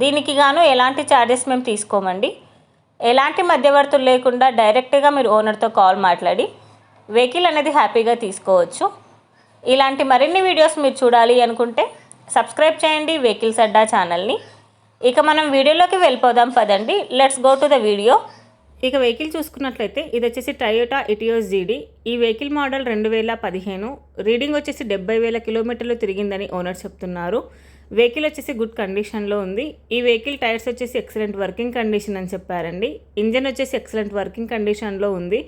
దీనికి గాను ఎలాంటి ఛార్జెస్ మేము తీసుకోమండి. ఎలాంటి మధ్యవర్తులు లేకుండా డైరెక్ట్గా మీరు ఓనర్తో కాల్ మాట్లాడి వెహికల్ అనేది హ్యాపీగా తీసుకోవచ్చు. ఇలాంటి మరిన్ని వీడియోస్ మీరు చూడాలి అనుకుంటే సబ్స్క్రైబ్ చేయండి వెహికల్స్ అడ్డా ఛానల్ని ఇక మనం వీడియోలోకి వెళ్ళిపోదాం పదండి. Let's go to the video ఇక వెహికల్ చూసుకున్నట్లయితే ఇది వచ్చేసి టయోటా ఇటియోస్ జీడీ ఈ వెహికల్ మోడల్ రెండు వేల పదిహేను. రీడింగ్ వచ్చేసి డెబ్బై వేల కిలోమీటర్లు తిరిగిందని ఓనర్ చెప్తున్నారు. వెహికల్ వచ్చేసి గుడ్ కండిషన్లో ఉంది. ఈ వెహికల్ టైర్స్ వచ్చేసి ఎక్సలెంట్ వర్కింగ్ కండిషన్ అని చెప్పారండి. ఇంజన్ వచ్చేసి ఎక్సలెంట్ వర్కింగ్ కండిషన్లో ఉంది.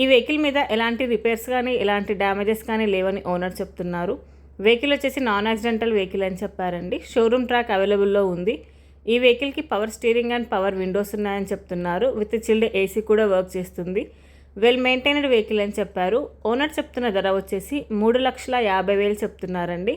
ఈ వెహికల్ మీద ఎలాంటి రిపేర్స్ కానీ ఎలాంటి డ్యామేజెస్ కానీ లేవని ఓనర్ చెప్తున్నారు. వెహికల్ వచ్చేసి నాన్ యాక్సిడెంటల్ వెహికల్ అని చెప్పారండి. షోరూమ్ ట్రాక్ అవైలబుల్లో ఉంది. ఈ వెహికల్కి power steering and power windows ఉన్నాయని చెప్తున్నారు. విత్ చిల్డ్ ఏసీ కూడా వర్క్ చేస్తుంది. వెల్ మెయింటైన్డ్ వెహికల్ అని చెప్పారు. ఓనర్ చెప్తున్న ధర వచ్చేసి మూడు లక్షల యాభై వేలు చెప్తున్నారండి.